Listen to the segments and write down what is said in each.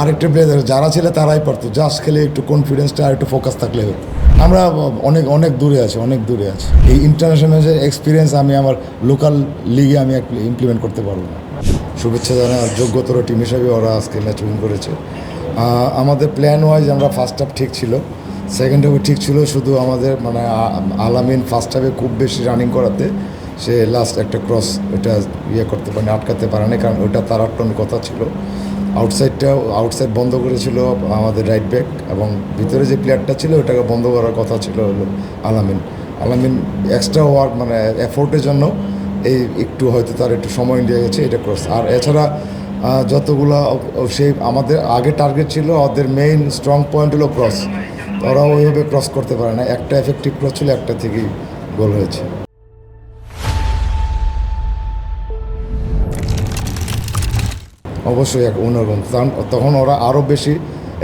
আরেকটা প্লেয়ার যারা ছিল তারাই পারতো জাস্ট খেলে একটু কনফিডেন্সটা আর একটু ফোকাস থাকলে হতো। আমরা অনেক অনেক দূরে আছি, অনেক দূরে আছি। এই ইন্টারন্যাশনাল এক্সপিরিয়েন্স আমি আমার লোকাল লিগে আমি ইমপ্লিমেন্ট করতে পারব না। শুভেচ্ছা জানাই, আর যোগ্যতর টিম হিসাবে ওরা আজকে ম্যাচ উইন করেছে। আমাদের প্ল্যান ওয়াইজ আমরা ফার্স্ট হাফ ঠিক ছিল। সেকেন্ড হাফে ঠিক ছিল, শুধু আমাদের মানে আলামিন ফার্স্ট হাফে খুব বেশি রানিং করাতে, সে লাস্ট একটা ক্রস ওটা ইয়ে করতে পারেনি, আটকাতে পারে না কারণ ওটা তার আটকানোর কথা ছিল। আউটসাইডটা আউটসাইড বন্ধ করেছিল আমাদের রাইট ব্যাক এবং ভিতরে যে প্লেয়ারটা ছিল, ওটাকে বন্ধ করার কথা ছিল হলো আলামিন আলামিন এক্সট্রা ওয়ার্ক মানে এফোর্টের জন্য এই একটু হয়তো তার একটু সময় নিয়ে গেছে, এটা ক্রস আর এছাড়া যতগুলো সেই আমাদের আগে টার্গেট ছিল, ওদের মেইন স্ট্রং পয়েন্ট হলো ক্রস ওরা ওইভাবে ক্রস করতে পারে না। একটা এফেক্টিভ ক্রস ছিল, একটা থেকেই গোল হয়েছে। অবশ্যই এক অন্যরকম তখন ওরা আরও বেশি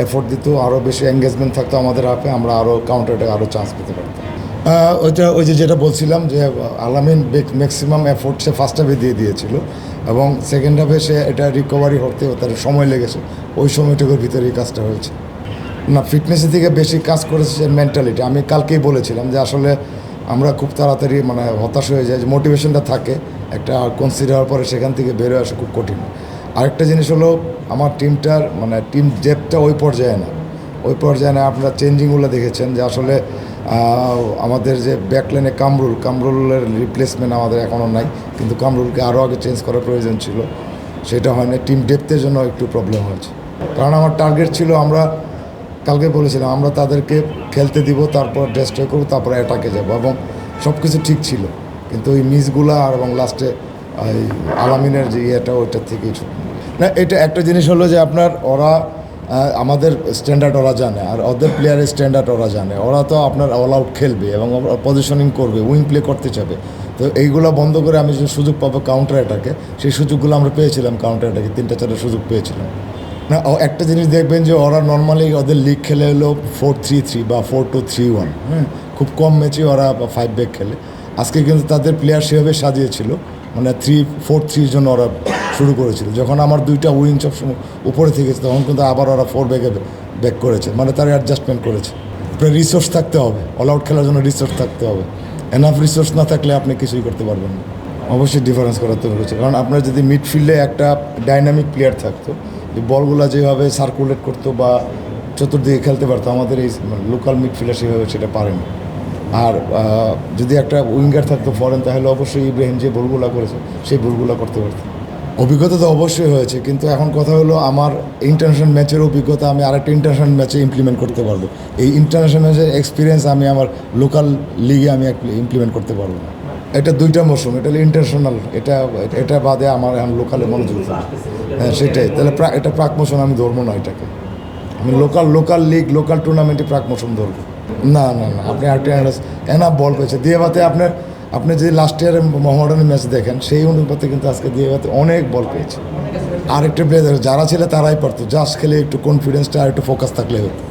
এফোর্ট দিত আরও বেশি এঙ্গেজমেন্ট থাকতো আমাদের হাফে আমরা আরও কাউন্টারটা আরও চান্স পেতে পারতাম। ওইটা, ওই যে যেটা বলছিলাম যে আলামিন ম্যাক্সিমাম এফোর্ট সে ফার্স্ট হাফে দিয়ে দিয়েছিল এবং সেকেন্ড হাফে সে এটা রিকভারি করতে তার সময় লেগেছে। ওই সময়টুকুর ভিতরে এই কাজটা হয়েছে। না ফিটনেসের দিকে বেশি কাজ করেছে সে মেন্টালিটি আমি কালকেই বলেছিলাম যে আসলে আমরা খুব তাড়াতাড়ি মানে হতাশ হয়ে যাই, যে মোটিভেশনটা থাকে, একটা কনসিডার হওয়ার পরে সেখান থেকে বেরোয় আসা খুব কঠিন। আরেকটা জিনিস হলো, আমার টিমটার মানে টিম ডেপটা ওই পর্যায়ে না। ওই পর্যায়ে না, আপনারা চেঞ্জিংগুলো দেখেছেন যে আসলে আমাদের যে ব্যাকলাইনে কামরুল, কামরুলের রিপ্লেসমেন্ট আমাদের এখনও নাই, কিন্তু কামরুলকে আরও আগে চেঞ্জ করার প্রয়োজন ছিল। সেটা হয়নি টিম ডেপথের জন্য একটু প্রবলেম হয়েছে। কারণ আমার টার্গেট ছিল, আমরা কালকে বলেছিলাম, আমরা তাদেরকে খেলতে দিব, তারপর ডেস্ট্রয় করব, তারপর অ্যাটাকে যাব, এবং সব কিছু ঠিক ছিল। কিন্তু ওই মিসগুলা আর, এবং লাস্টে ওই আলামিনের যে ইয়েটা ওইটার থেকেই। না, এটা একটা জিনিস হলো যে আপনার ওরা আমাদের স্ট্যান্ডার্ড ওরা জানে, আর ওদের প্লেয়ারের স্ট্যান্ডার্ড ওরা জানে। ওরা তো আপনার অল আউট খেলবে এবং পজিশনিং করবে উইং প্লে করতে চাবে। তো এইগুলো বন্ধ করে আমি যে সুযোগ পাবো কাউন্টার অ্যাটাকে সেই সুযোগগুলো আমরা পেয়েছিলাম কাউন্টার অ্যাটাকে তিনটা, চারটা সুযোগ পেয়েছিলাম। না একটা জিনিস দেখবেন যে ওরা নর্মালি ওদের লিগ খেলে হলো ফোর থ্রি থ্রি বা ফোর টু থ্রি ওয়ান হ্যাঁ খুব কম ম্যাচে ওরা ফাইভ ব্যাক খেলে। আজকে কিন্তু তাদের প্লেয়ার সেভাবে সাজিয়েছিল। মানে থ্রি ফোর থ্রির জন্য ওরা শুরু করেছিল। যখন আমার দুইটা উইং সবসময় উপরে থেকেছে, তখন কিন্তু আবার ওরা ফোর ব্যাকে ব্যাক করেছে। মানে তার অ্যাডজাস্টমেন্ট করেছে। আপনার রিসোর্স থাকতে হবে। অল আউট খেলার জন্য রিসোর্স থাকতে হবে। এনাফ রিসোর্স না থাকলে আপনি কিছুই করতে পারবেন না। অবশ্যই ডিফারেন্স করার তৈরি হচ্ছে কারণ আপনার যদি মিডফিল্ডে একটা ডাইনামিক প্লেয়ার থাকতো, যে বলগুলো যেভাবে সার্কুলেট করতো বা চতুর্দিকে খেলতে পারতো, আমাদের এই লোকাল মিডফিল্ডার সেভাবে সেটা পারেনি। আর যদি একটা উইঙ্গার থাকতো ফরেন তাহলে অবশ্যই ইব্রাহিম যে বলগুলো করেছে, সেই বলগুলো করতে পারতো। অভিজ্ঞতা তো অবশ্যই হয়েছে, কিন্তু এখন কথা হলো আমার ইন্টারন্যাশনাল ম্যাচের অভিজ্ঞতা, আমি আরেকটা ইন্টারন্যাশনাল ম্যাচে ইমপ্লিমেন্ট করতে পারব। এই ইন্টারন্যাশনাল ম্যাচের এক্সপিরিয়েন্স আমি আমার লোকাল লিগে আমি ইমপ্লিমেন্ট করতে পারব না। এটা দুইটা মৌসুম, এটা ইন্টারন্যাশনাল এটা এটা বাদে আমার এখন লোকালে মনোযোগ হ্যাঁ সেটাই, তাহলে এটা প্রাক মৌসুম আমি ধরবো না এটাকে। আমি লোকাল লোকাল লিগ লোকাল টুর্নামেন্টে প্রাক মৌসুম ধরব। না না না, আপনি আরেকটা এনা বল পেয়েছে দিয়ে ভাতে আপনার আপনি যদি লাস্ট ইয়ারে মোহামডানের ম্যাচ দেখেন, সেই অনুপাতে কিন্তু আজকে দিয়ে ভাতে অনেক বল পেয়েছে। আরেকটা প্লেয়ার যারা ছিল তারাই পারতো। জাস্ট খেলে একটু কনফিডেন্সটা আর একটু ফোকাস থাকলে হতো।